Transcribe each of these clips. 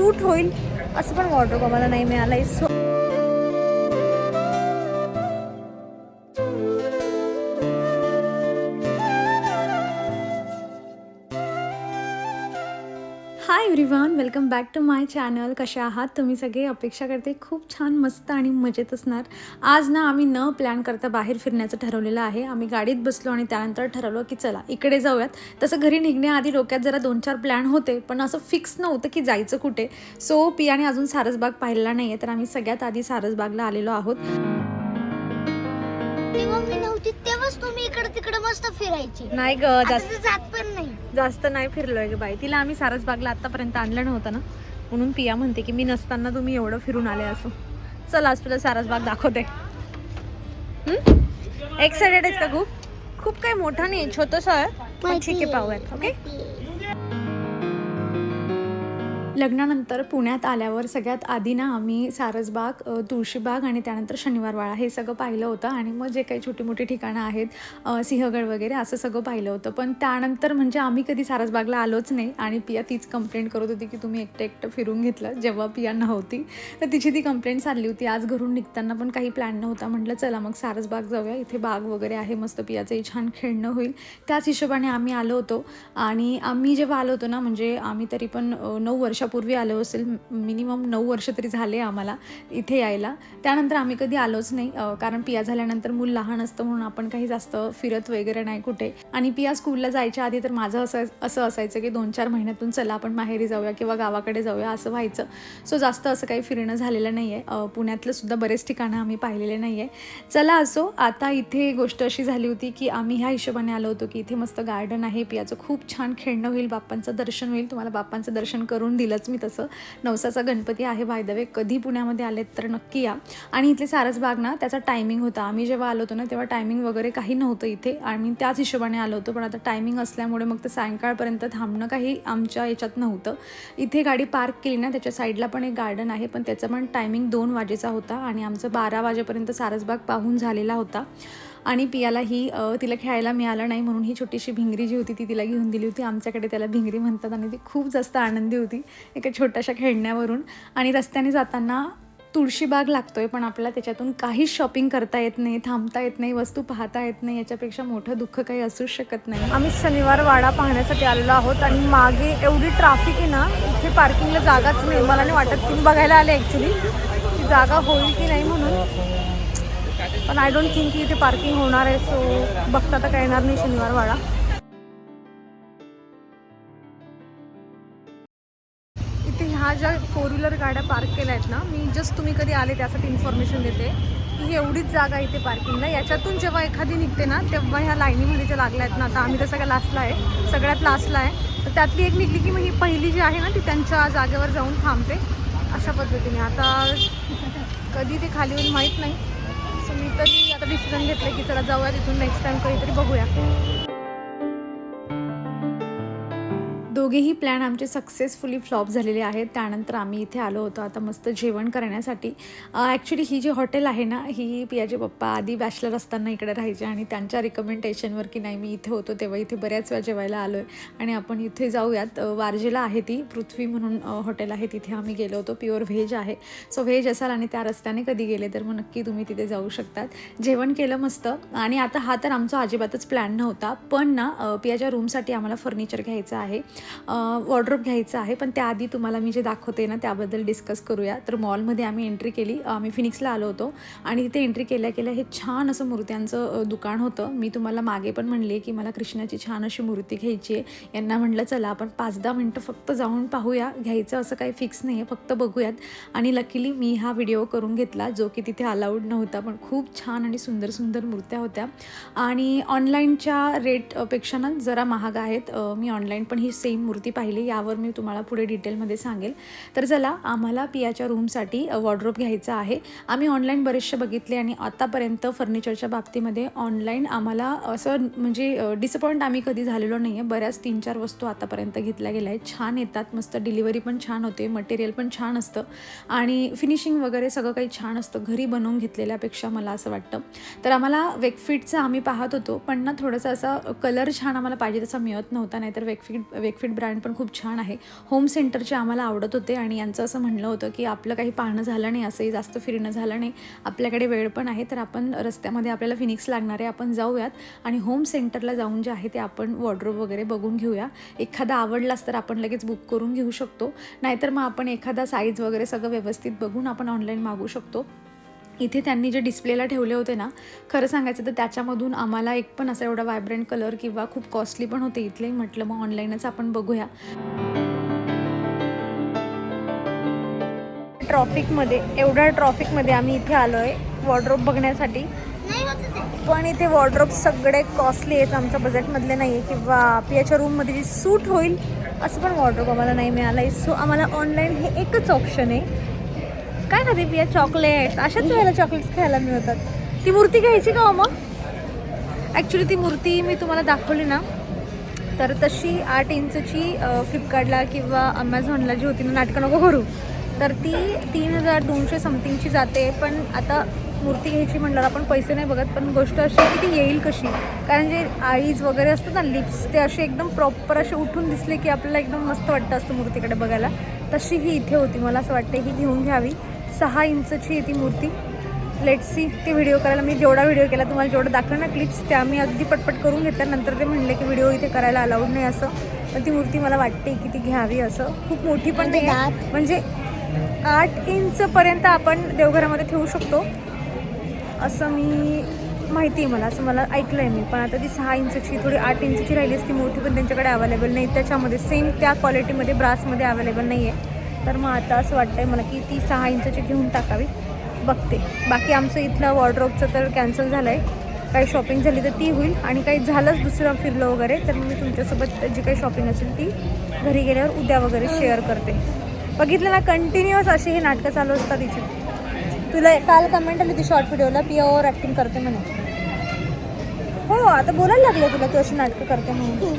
सूट होईल असं पण वॉर्ड्रोब आम्हाला नाही मिळालं आहे so welcome back to my channel कशा आहात? तुम्ही सगळे? अपेक्षा करते खूप छान मस्त आणि मजेत असणार. आज ना आम्ही न प्लॅन करता बाहेर फिरण्याचं ठरवलेलं आहे. आम्ही गाडीत बसलो आणि त्यानंतर ठरवलं की चला इकडे जाऊयात. तसं घरी निघण्याआधी डोक्यात जरा दोन चार प्लॅन होते पण असं फिक्स नव्हतं की जायचं कुठे. सो पियाने अजून सारसबाग पाहिलेला नाही आहे तर आम्ही सगळ्यात आधी सारसबागला आलेलो आहोत. तेव्हा मी नव्हती तेव्हाच तुम्ही इकडे तिकडे मस्त फिरायचे. नाही ग आता ते जात पण नाही. जास्त नाही फिरलोय ग बाई. तिला आम्ही सारसबागला आतापर्यंत आणलं नव्हतं ना. म्हणून पिया म्हणते की मी नसताना तुम्ही एवढं फिरून आले असं. चल आज तुला सारसबाग दाखवते. एक्सायटेड आहेस का खूप खूप काही मोठा नाही छोटस आहे. पण ठीक आहे पाहूयात ओके? लग्नानंतर पुण्यात आल्यावर सगळ्यात आधी ना आम्ही सारसबाग तुळशीबाग आणि त्यानंतर शनिवारवाडा हे सगळं पाहिलं होतं. आणि मग जे काही छोटी मोठी ठिकाणं आहेत सिंहगड वगैरे असं सगळं पाहिलं होतं. पण त्यानंतर म्हणजे आम्ही कधी सारसबागला आलोच नाही. आणि पिया तीच कंप्लेंट करत होती की तुम्ही एकटं एकटं फिरून घेतलं जेव्हा पिया नव्हती. तर तिची ती कंप्लेंट चालली होती. आज घरून निघताना पण काही प्लॅन नव्हता. म्हटलं चला मग सारसबाग जाऊया. इथे बाग वगैरे आहे. मस्त पियाचंही छान खेळणं होईल. त्याच हिशोबाने आम्ही आलो होतो. आणि आम्ही जेव्हा आलो होतो ना म्हणजे आम्ही तरी पण नऊ वर्ष वर्षापूर्वी आलो असेल मिनिमम नऊ वर्ष तरी झाले आम्हाला इथे यायला. त्यानंतर आम्ही कधी आलोच नाही कारण पिया झाल्यानंतर मूल लहान असतं म्हणून आपण काही जास्त फिरत वगैरे नाही कुठे. आणि पिया स्कूलला जायच्या आधी तर माझं असं असं असायचं की दोन चार महिन्यातून चला आपण माहेरी जाऊया किंवा गावाकडे जाऊया असं व्हायचं. सो जास्त असं काही फिरणं झालेलं नाही आहे पुण्यातलं सुद्धा बरेच ठिकाणं आम्ही पाहिलेले नाही आहे चला असो आता इथे गोष्ट अशी झाली होती की आम्ही ह्या हिशोबाने आलो होतो की इथे मस्त गार्डन आहे पियाचं खूप छान खेळणं होईल बाप्पांचं दर्शन होईल तुम्हाला बाप्पांचं दर्शन करून केलंच मी तसं. नवसाचा गणपती आहे वायदवे कधी पुण्यामध्ये आलेत तर नक्की या. आणि इथले सारसबाग ना त्याचा टायमिंग होता. आम्ही जेव्हा आलो होतो ना तेव्हा टायमिंग वगैरे काही नव्हतं इथे. आम्ही त्याच हिशोबाने आलो होतो पण आता टायमिंग असल्यामुळे मग ते सायंकाळपर्यंत थांबणं काही आमच्या याच्यात नव्हतं. इथे गाडी पार्क केली ना त्याच्या साईडला पण एक गार्डन आहे पण त्याचा पण टायमिंग दोन वाजेचा होता. आणि आमचं बारा वाजेपर्यंत सारसबाग पाहून झालेला होता. आणि पियाला ही तिला खेळायला मिळालं नाही म्हणून ही छोटीशी भिंगरी जी होती ती तिला घेऊन दिली होती. आमच्याकडे त्याला भिंगरी म्हणतात आणि ती खूप जास्त आनंदी होती एका छोट्याशा खेळण्यावरून. आणि रस्त्याने जाताना तुळशीबाग लागतोय पण आपल्याला त्याच्यातून काहीच शॉपिंग करता येत नाही थांबता येत नाही वस्तू पाहता येत नाही याच्यापेक्षा मोठं दुःख काही असूच शकत नाही. आम्ही शनिवार वाडा पाहण्यासाठी आलेलो आहोत आणि मागे एवढी ट्राफिक आहे ना इथे पार्किंगला जागाच नाही. मला नाही वाटत तुम्ही बघायला आले ॲक्च्युली की जागा होईल की नाही म्हणून. पण आय डोंट थिंक की इथे पार्किंग होणार आहे सो बघता तर काय येणार नाही शनिवार वाडा इथे ह्या ज्या फोर व्हीलर गाड्या पार्क केल्या आहेत ना मी जस्ट तुम्ही कधी आले त्यासाठी इन्फॉर्मेशन देते. की ही एवढीच जागा इथे पार्किंगला याच्यातून जेव्हा एखादी निघते ना तेव्हा ह्या लाईनीमध्ये ज्या लागल्या आहेत ना आता आम्ही तर सगळ्या लास्टला आहे सगळ्यात लास्टला आहे. तर त्यातली एक निघली की मग ही पहिली जी आहे ना ती त्यांच्या जागेवर जाऊन थांबते. अशा पद्धतीने. आता कधी ते खाली होईल माहीत नाही. सो मी तरी आता डिसिजन घेतलं की चला जाऊया तिथून नेक्स्ट टाइम कधीतरी बघूया. दोघेही प्लॅन आमचे सक्सेसफुली फ्लॉप झालेले आहेत. त्यानंतर आम्ही इथे आलो होतो. आता मस्त जेवण करण्यासाठी. ॲक्च्युली ही जी हॉटेल आहे ना ही पियाचे पप्पा आधी बॅचलर असताना इकडे राहायचे आणि त्यांच्या रिकमेंडेशनवर की नाही मी इथे होतो तेव्हा इथे बऱ्याच वेळा जेवायला आलो आहे आणि आपण इथे जाऊयात. वारजेला आहे ती पृथ्वी म्हणून हॉटेल आहे. तिथे आम्ही गेलो होतो. प्युअर व्हेज आहे. सो व्हेज असाल आणि त्या रस्त्याने कधी गेले तर मग नक्की तुम्ही तिथे जाऊ शकतात. जेवण केलं मस्त. आणि आता हा तर आमचा अजिबातच प्लॅन नव्हता. पण ना पियाच्या रूमसाठी आम्हाला फर्निचर घ्यायचं आहे. वॉर्ड्रोब घ्यायचं आहे पण त्याआधी तुम्हाला मी जे दाखवते ना त्याबद्दल डिस्कस करूया. तर मॉलमध्ये आम्ही एंट्री केली. आम्ही फिनिक्सला आलो होतो आणि तिथे एंट्री केल्या केल्या हे छान असं मूर्त्यांचं दुकान होतं. मी तुम्हाला मागे पण म्हणले की मला कृष्णाची छान अशी मूर्ती घ्यायची आहे. यांना म्हटलं चला आपण पाच दहा मिनटं फक्त जाऊन पाहूया. घ्यायचं असं काही फिक्स नाही आहे फक्त बघूयात. आणि लकीली मी हा व्हिडिओ करून घेतला जो की तिथे अलाउड नव्हता पण खूप छान आणि सुंदर सुंदर मूर्त्या होत्या. आणि ऑनलाईनच्या रेटपेक्षा ना जरा महाग आहेत. मी ऑनलाईन पण ही सेम मूर्ती पाहिली यावर मी तुम्हाला पुढे डिटेलमध्ये सांगेल. तर चला आम्हाला पियाच्या रूमसाठी वॉर्ड्रोब घ्यायचा आहे. आम्ही ऑनलाईन बरेचसे बघितले आणि आतापर्यंत फर्निचरच्या बाबतीमध्ये ऑनलाईन आम्हाला असं म्हणजे डिसअपॉइंट आम्ही कधी झालेलो नाही आहे बऱ्याच तीन चार वस्तू आतापर्यंत घेतल्या गेल्या आहेत. छान येतात. मस्त डिलिव्हरी पण छान होते. मटेरियल पण छान असतं. आणि फिनिशिंग वगैरे सगळं काही छान असतं. घरी बनवून घेतलेल्यापेक्षा मला असं वाटतं. तर आम्हाला वेकफिटचं आम्ही पाहत होतो. पण ना थोडंसं असा कलर छान आम्हाला पाहिजे तसा मिळत नव्हता. नाहीतर वेकफिट वेकफिट ब्रँडेड ब्रँड पण खूप छान आहे. होम सेंटरचे आम्हाला आवडत होते आणि यांचं असं म्हणलं होतं की आपलं काही पाहणं झालं नाही असंही जास्त फिरणं झालं नाही आपल्याकडे वेळ पण आहे तर आपण रस्त्यामध्ये आपल्याला फिनिक्स लागणार आहे आपण जाऊयात आणि होम सेंटरला जाऊन जे आहे ते आपण वॉर्ड्रोब वगैरे बघून घेऊया. एखादा आवडलाच तर आपण लगेच बुक करून घेऊ शकतो. नाहीतर मग आपण एखादा साईज वगैरे सगळं व्यवस्थित बघून आपण ऑनलाईन मागू शकतो. इथे त्यांनी जे डिस्प्लेला ठेवले होते ना खरं सांगायचं तर त्याच्यामधून आम्हाला एक पण असा एवढा व्हायब्रंट कलर किंवा खूप कॉस्टली पण होते इथले. म्हटलं मग ऑनलाईनच आपण बघूया. ट्रॉफिकमध्ये एवढ्या ट्रॉफिकमध्ये आम्ही इथे आलो आहे वॉर्ड्रोब बघण्यासाठी पण इथे वॉर्ड्रोब सगळे कॉस्टली आहेत. आमच्या बजेटमधले नाही आहे किंवा पियाच्या रूममध्ये जी सूट होईल असं पण वॉर्ड्रोब आम्हाला नाही मिळालं आहे सो आम्हाला ऑनलाईन हे एकच ऑप्शन आहे. काय खाते पिया चॉकलेट्स अशाच वेळेला चॉकलेट्स खायला मिळतात. ती मूर्ती घ्यायची का हो मग? ॲक्च्युली ती मूर्ती मी तुम्हाला दाखवली ना. तर तशी आठ इंचची फ्लिपकार्टला किंवा अमेझॉनला जी होती ना नाटकं नको करू. तर ती तीन हजार दोनशे समथिंगची जाते. पण आता मूर्ती घ्यायची म्हटल्यावर आपण पैसे नाही बघत. पण गोष्ट अशी की ती येईल कशी? कारण जे आईज वगैरे असतात ना लिप्स ते असे एकदम प्रॉपर असे उठून दिसले की आपल्याला एकदम मस्त वाटतं असतं मूर्तीकडे बघायला. तशी ही इथे होती. मला असं वाटतं ही घेऊन घ्यावी. सहा इंचची आहे ती मूर्ती. लेट सी ते व्हिडिओ करायला मी जेवढा व्हिडिओ केला तुम्हाला जेवढं दाखवलं ना क्लिप्स त्या मी अगदी पटपट करून घेतल्या. नंतर ते म्हणले की व्हिडिओ इथे करायला अलाउड नाही असं. पण ती मूर्ती मला वाटते की ती घ्यावी असं. खूप मोठी पण नाही आहे. म्हणजे आठ इंचपर्यंत आपण देवघरामध्ये ठेवू शकतो. असं मी माहिती आहे मला असं मला ऐकलं आहे मी. पण आता ती सहा इंचची थोडी आठ इंचची राहिली असती मोठी पण त्यांच्याकडे अवेलेबल नाही. त्याच्यामध्ये सेम त्या क्वालिटीमध्ये ब्रासमध्ये अवेलेबल नाही आहे तर मग आता असं वाटतं आहे मला की ती सहा इंचची घेऊन टाकावी. बघते. बाकी आमचं इथलं वॉर्ड्रॉपचं तर कॅन्सल झालं आहे काही शॉपिंग झाली तर ती होईल आणि काही झालंच दुसरं फिरलं वगैरे तर मी तुमच्यासोबत जी काही शॉपिंग असेल ती घरी गेल्यावर उद्या वगैरे शेअर करते. बघितलं ना कंटिन्युअस अशी ही नाटकं चालू असतात तिची. तुला काल कमेंट आली ती शॉर्ट व्हिडिओला पी ॲक्टिंग करते म्हणे हो आता बोलायला लागलं तुला तू अशी नाटकं करते म्हणून.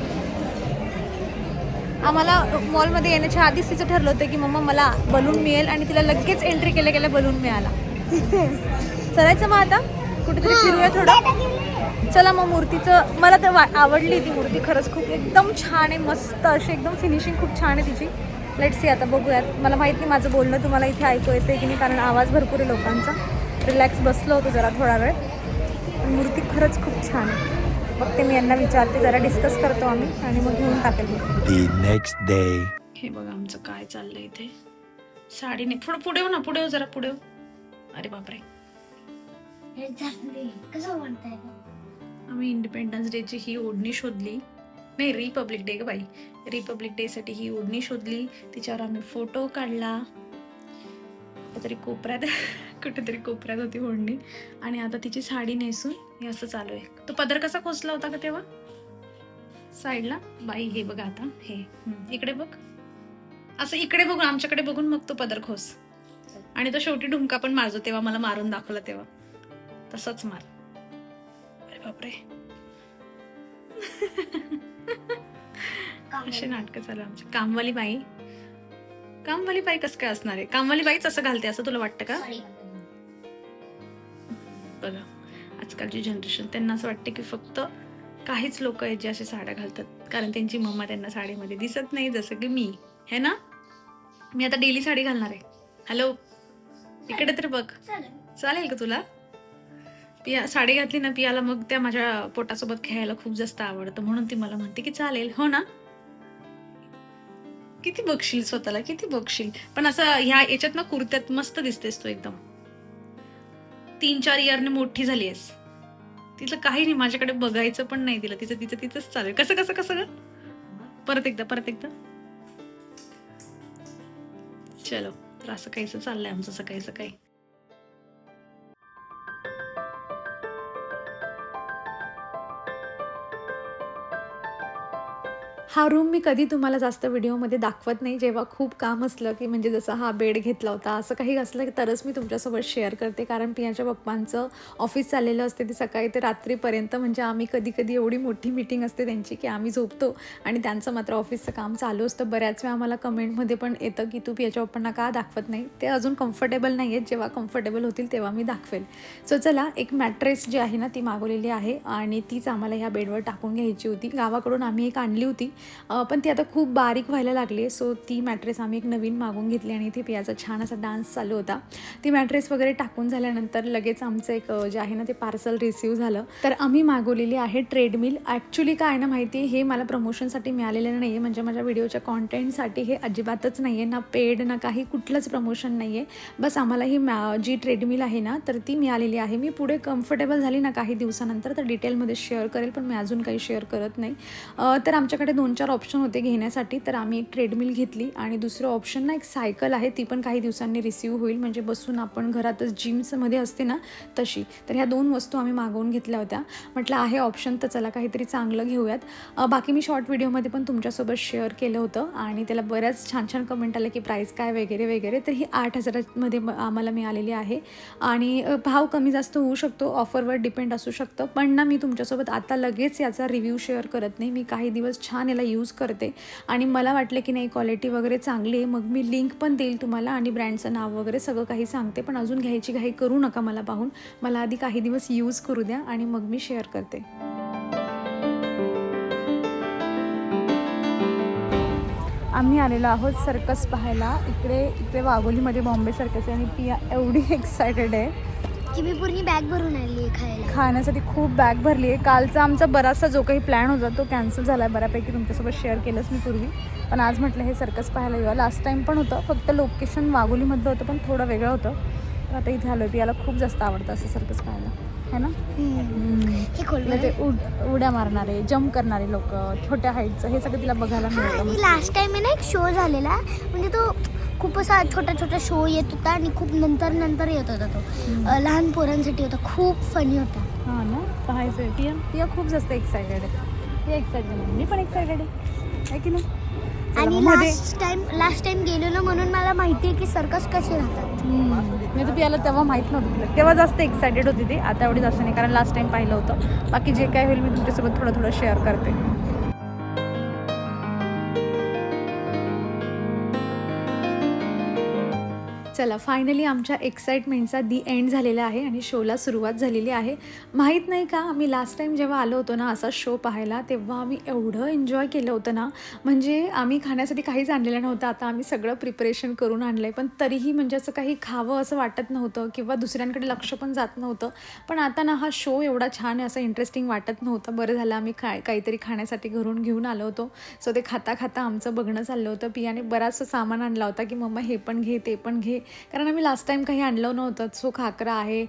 आम्हाला मॉलमध्ये येण्याच्या आधीच तिचं ठरलं होतं की मम्मा मला बलून मिळेल आणि तिला लगेच एंट्री केल्या केल्या बलून मिळाला. चलायचं मग आता? कुठेतरी फिरूया थोडं. चला मग मूर्तीचं मला तर वा आवडली ती मूर्ती खरंच खूप. एकदम छान आहे मस्त अशी एकदम फिनिशिंग खूप छान आहे तिची. लेट सी आता बघूयात. मला माहीत नाही माझं बोलणं तुम्हाला इथे ऐकू येते की नाही कारण आवाज भरपूर आहे लोकांचा. रिलॅक्स बसलो होतो जरा थोडा वेळ. मूर्ती खरंच खूप छान आहे. बघते मी यांना विचारते जरा डिस्कस करतो आम्ही आणि मग घेऊन टाकेल next day. हे बघा आमचं काय चाललंय इथे. साडीने पुढे पुढे हो ना पुढे हो जरा पुढे हो अरे बापरे. हे नाही आम्ही इंडिपेंडन्स डेची ही ओढणी शोधली. नाही रिपब्लिक डे ग बाई. रिपब्लिक डेसाठी ही ओढणी शोधली. तिच्यावर आम्ही फोटो काढला. कुठेतरी कोपऱ्यात. कुठेतरी कोपऱ्यात होती ओढणी आणि आता तिची साडी नेसून हे असं चालू आहे. तो पदर कसा खोचला होता का तेव्हा? साईडला बाई हे बघा आता. हे. इकडे बघ. असं इकडे बघून आमच्याकडे बघून मग तो पदर खोस. आणि तो शेवटी ढुमका पण मारतो तेव्हा मला मारून दाखवला तेव्हा. तसंच मार. अरे बापरे. असे नाटकं चालू आमची. कामवाली बाई. कामवाली बाई कसं काय असणार आहे? कामवाली बाईच असं घालते असं तुला वाटतं का? बघा आजकालची जनरेशन त्यांना असं वाटते की फक्त काहीच लोक आहेत जे असे साड्या घालतात. कारण त्यांची मम्मा त्यांना साडीमध्ये दिसत नाही जसं की मी. है ना? मी आता डेली साडी घालणार आहे. हॅलो इकडे तर बघ. चालेल. का तुला? पिया साडी घातली ना पियाला मग त्या माझ्या पोटासोबत खेळायला खूप जास्त आवडतं. म्हणून ती मला म्हणते की चालेल. हो ना? किती बघशील स्वतःला? किती बघशील? पण असं ह्या याच्यात ना कुर्त्यात मस्त दिसतेस तू एकदम. तीन चार इयरने मोठी झाली आहेस. तिचं काही नाही माझ्याकडे बघायचं पण नाही तिला. तिचं तिचं तिचंच चालेल कसं कसं कसं गं? परत एकदा परत एकदा. चलो तर असं काहीच चाललंय आमचं सकाळी सकाळी. हा रूम मी कधी तुम्हाला जास्त व्हिडिओमध्ये दाखवत नाही. जेव्हा खूप काम असलं की म्हणजे जसं हा बेड घेतला होता असं काही असलं की तरच मी तुमच्यासोबत शेअर करते. कारण पियाच्या पप्पांचं ऑफिस चाललेलं असते ते सकाळी ते रात्रीपर्यंत म्हणजे आम्ही कधी कधी एवढी मोठी मीटिंग असते त्यांची की आम्ही झोपतो आणि त्यांचं मात्र ऑफिसचं काम चालू असतं. बऱ्याच वेळा आम्हाला कमेंटमध्ये पण येतं की तू पियाच्या पप्पांना का दाखवत नाही? ते अजून कम्फर्टेबल नाही आहेत जेव्हा कम्फर्टेबल होतील तेव्हा मी दाखवेल. सो चला एक मॅट्रेस जी आहे ना ती मागवलेली आहे आणि तीच आम्हाला ह्या बेडवर टाकून घ्यायची होती. गावाकडून आम्ही एक आणली होती. पण ती आता खूप बारीक व्हायला लागली सो ती मॅट्रेस आम्ही एक नवीन मागून घेतली आणि इथे पियाचा छान असा डान्स चालू होता. ती मॅट्रेस वगैरे टाकून झाल्यानंतर लगेच आमचं एक जे आहे ना ते पार्सल रिसिव्ह झालं. तर आम्ही मागवलेली आहे ट्रेडमिल ॲक्च्युली काय ना माहिती आहे हे मला प्रमोशनसाठी मिळालेलं नाही आहे म्हणजे माझ्या व्हिडिओच्या कॉन्टेंटसाठी हे अजिबातच नाही आहे ना पेड ना काही कुठलंच प्रमोशन नाही आहे बस आम्हाला ही मॅ जी ट्रेडमिल आहे ना तर ती मिळालेली आहे. मी पुढे कम्फर्टेबल झाली ना काही दिवसानंतर तर डिटेलमध्ये शेअर करेल पण मी अजून काही शेअर करत नाही. तर आमच्याकडे दोन चार ऑप्शन होते घेण्यासाठी तर आम्ही एक ट्रेडमिल घेतली. आणि दुसरं ऑप्शन ना एक सायकल आहे ती पण काही दिवसांनी रिसीव होईल. म्हणजे बसून आपण घरातच जिम्समध्ये असते ना तशी. तर ह्या दोन वस्तू आम्ही मागवून घेतल्या होत्या. म्हटलं आहे ऑप्शन तर चला काहीतरी चांगलं घेऊयात. बाकी मी शॉर्ट व्हिडिओमध्ये पण तुमच्यासोबत शेअर केलं होतं. आणि त्याला बऱ्याच छान छान कमेंट आलं की प्राईस काय वगैरे वगैरे. तर ही आठ हजारामध्ये आम्हाला मिळालेली आहे. आणि भाव कमी जास्त होऊ शकतो. ऑफरवर डिपेंड असू शकतं. पण ना मी तुमच्यासोबत आता लगेच याचा रिव्ह्यू शेअर करत नाही. मी काही दिवस छान याला यूज करते. आणि मला वाटलं की नाही क्वालिटी वगैरे चांगली आहे मग मी लिंक पण देईल तुम्हाला आणि ब्रँडचं नाव वगैरे सगळं काही सांगते. पण अजून घ्यायची घाई करू नका मला पाहून. मला आधी काही दिवस यूज करू द्या आणि मग मी शेअर करते. आम्ही आलेलो आहोत सर्कस पाहायला. इकडे इकडे वाघोलीमध्ये बॉम्बे सर्कस आहे आणि पिया एवढी एक्सायटेड आहे. की मी पूर्ण बॅग भरून आणली खायला. खाण्यासाठी खूप बॅग भरली आहे. कालचा आमचा बराचसा जो काही प्लॅन होता तो कॅन्सल झाला आहे बऱ्यापैकी. तुमच्यासोबत शेअर केलंच मी पूर्वी. पण आज म्हटलं हे सर्कस पाहायला येऊया. लास्ट टाईम पण होतं. फक्त लोकेशन वाघोलीमधलं होतं पण थोडं वेगळं होतं. तर आता इथे आलो याला खूप जास्त आवडतं असं सर्कस पाहायला. है ना? ते उड उड्या मारणारे जम्प करणारे लोक छोट्या हाईटचं हे सगळं तिला बघायला मिळतं. लास्ट टाइम आहे ना एक शो झालेला. म्हणजे तो खूप असा छोटा छोटा शो येत होता आणि खूप नंतर नंतर येत होता तो. अ, लहान पोरांसाठी होता. खूप फनी होता. हां ना? पाहायचं आहे पिया खूप जास्त एक्सायटेड आहे. एक्सायटेड आहे. मी पण एक्सायटेड आहे. आहे की नाही? चला आणि मग मध्ये लास्ट टाइम लास्ट टाइम गेलेलो म्हणून मला माहिती आहे की सर्कस कसे राहतात. मी तर पियाला तेव्हा माहीत नव्हतं तिला. तेव्हा जास्त एक्सायटेड होती ती. आता एवढी जास्त नाही कारण लास्ट टाइम पाहिलं होतं. बाकी जे काय होईल मी तुमच्यासोबत थोडं थोडं शेअर करते. चला फायनली आमच्या एक्साइटमेंटचा दी एंड झालेला आहे आणि शोला सुरुवात झालेली आहे. माहीत नाही का आम्ही लास्ट टाईम जेव्हा आलो होतो ना असा शो पाहायला तेव्हा आम्ही एवढं एन्जॉय केलं होतं ना. म्हणजे आम्ही खाण्यासाठी काहीच आणलेलं नव्हतं. आता आम्ही सगळं प्रिपरेशन करून आणलं आहे पण तरीही म्हणजे असं काही खावं असं वाटत नव्हतं किंवा दुसऱ्यांकडे लक्ष पण जात नव्हतं. पण आता ना हा शो एवढा छान आहे असं इंटरेस्टिंग वाटत नव्हतं. बरं झालं आम्ही खा काहीतरी खाण्यासाठी घरून घेऊन आलो होतो. सो ते खाता खाता आमचं बघणं चाललं होतं. पियाने बराचसं सामान आणला होता की मम्मा हे पण घे ते पण घे. कारण आम्ही लास्ट टाईम काही आणलं नव्हतं. सो खाकरा आहे.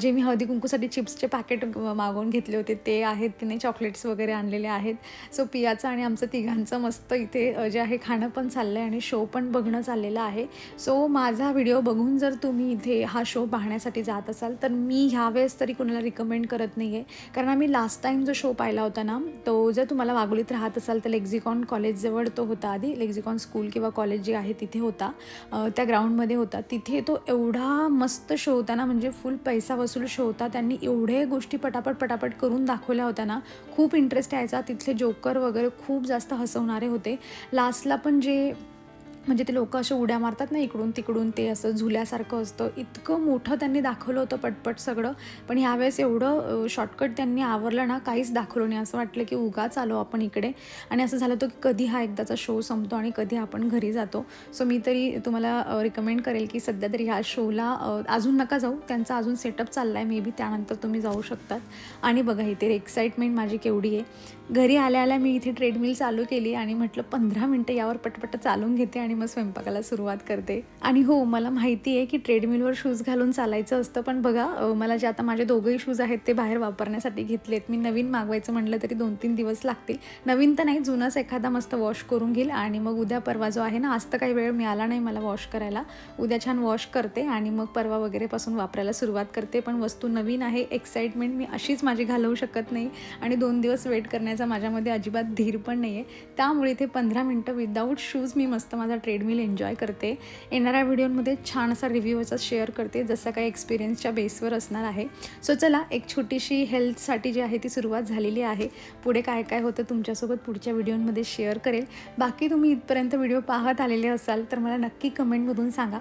जे मी हळदी कुंकूसाठी चिप्सचे पॅकेट मागवून घेतले होते ते आहेत. तिने चॉकलेट्स वगैरे आणलेले आहेत. सो पियाचं आणि आमचं तिघांचं मस्त इथे जे आहे खाणं पण चाललं आहे आणि शो पण बघणं चाललेलं आहे. सो माझा व्हिडिओ बघून जर तुम्ही इथे हा शो पाहण्यासाठी जात असाल तर मी ह्यावेळेस तरी कोणाला रिकमेंड करत नाही आहे कारण आम्ही लास्ट टाईम जो शो पाहिला होता ना तो जर तुम्हाला वागोलीत राहत असाल तर लेक्झिकॉन कॉलेजजवळ तो होता आधी. लेक्झिकॉन स्कूल किंवा कॉलेज जे आहे तिथे होता. त्या ग्राउंडमध्ये होता. तिथे तो एवढा मस्त शो होता ना म्हणजे फुल पैसा वसूल शो होता. त्यांनी एवढे गोष्टी पटापट पटापट करून दाखवल्या होत्या ना. खूप इंटरेस्ट यायचा. तिथले जोकर वगैरे खूप जास्त हसवणारे होते. लास्टला पण जे म्हणजे ते लोक असे उड्या मारतात ना इकडून तिकडून ते असं झुल्यासारखं असतं. इतकं मोठं त्यांनी दाखवलं होतं पटपट सगळं. पण ह्यावेळेस एवढं शॉर्टकट त्यांनी आवरलं ना काहीच दाखवलं नाही. असं वाटलं की उगाच आलो आपण इकडे. आणि असं झालं होतं की कधी हा एकदाचा शो संपतो आणि कधी आपण घरी जातो. सो मी तरी तुम्हाला रिकमेंड करेल की सध्या तरी ह्या शोला अजून नका जाऊ. त्यांचा अजून सेटअप चालला आहे मे बी त्यानंतर तुम्ही जाऊ शकतात. आणि बघा इथे एक्साइटमेंट माझी केवढी आहे. घरी आल्या आल्या मी इथे ट्रेडमिल चालू केली आणि म्हटलं पंधरा मिनटं यावर पटपट चालून घेते आणि मग स्वयंपाकाला सुरुवात करते. आणि हो मला माहिती आहे की ट्रेडमिलवर शूज घालून चालायचं असतं पण बघा मला जे आता माझे दोघंही शूज आहेत ते बाहेर वापरण्यासाठी घेतलेत. मी नवीन मागवायचं म्हटलं तरी दोन तीन दिवस लागतील. नवीन तर नाही जुनाच एखादा मस्त वॉश करून घेईल आणि मग उद्या परवा जो आहे ना आज तर काही वेळ मिळाला नाही मला वॉश करायला. उद्या छान वॉश करते आणि मग परवा वगैरेपासून वापरायला सुरुवात करते. पण वस्तू नवीन आहे एक्साइटमेंट मी अशीच माझी घालवू शकत नाही आणि दोन दिवस वेट करण्याचं माझ्यामध्ये अजिबात धीर पण नाही आहे त्यामुळे इथे पंधरा मिनटं विदाऊट शूज मी मस्त माझा ट्रेडमिल एन्जॉय करते. येणाऱ्या व्हिडिओमध्ये छान असा रिव्ह्यू असा शेअर करते जसं काही एक्सपिरियन्सच्या बेसवर असणार आहे. सो चला एक छोटीशी हेल्थसाठी जी आहे ती सुरुवात झालेली आहे. पुढे काय काय होतं तुमच्यासोबत पुढच्या व्हिडिओमध्ये शेअर करेल. बाकी तुम्ही इथपर्यंत व्हिडिओ पाहत आलेले असाल तर मला नक्की कमेंटमधून सांगा.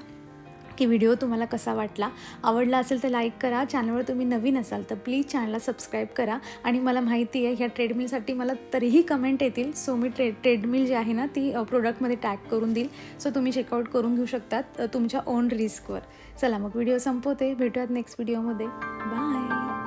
की व्हिडिओ तुम्हाला कसा वाटला. आवडला असेल तर लाईक करा. चॅनलवर तुम्ही नवीन असाल तर प्लीज चॅनलला सबस्क्राईब करा. आणि मला माहिती आहे ह्या ट्रेडमिलसाठी मला तरीही कमेंट येतील. सो मी ट्रे ट्रेडमिल जी आहे ना ती प्रोडक्टमध्ये टॅग करून देईल. सो तुम्ही चेकआउट करून घेऊ शकतात तुमच्या ओन रिस्कवर चला मग व्हिडिओ संपवते. भेटूयात नेक्स्ट व्हिडिओमध्ये बाय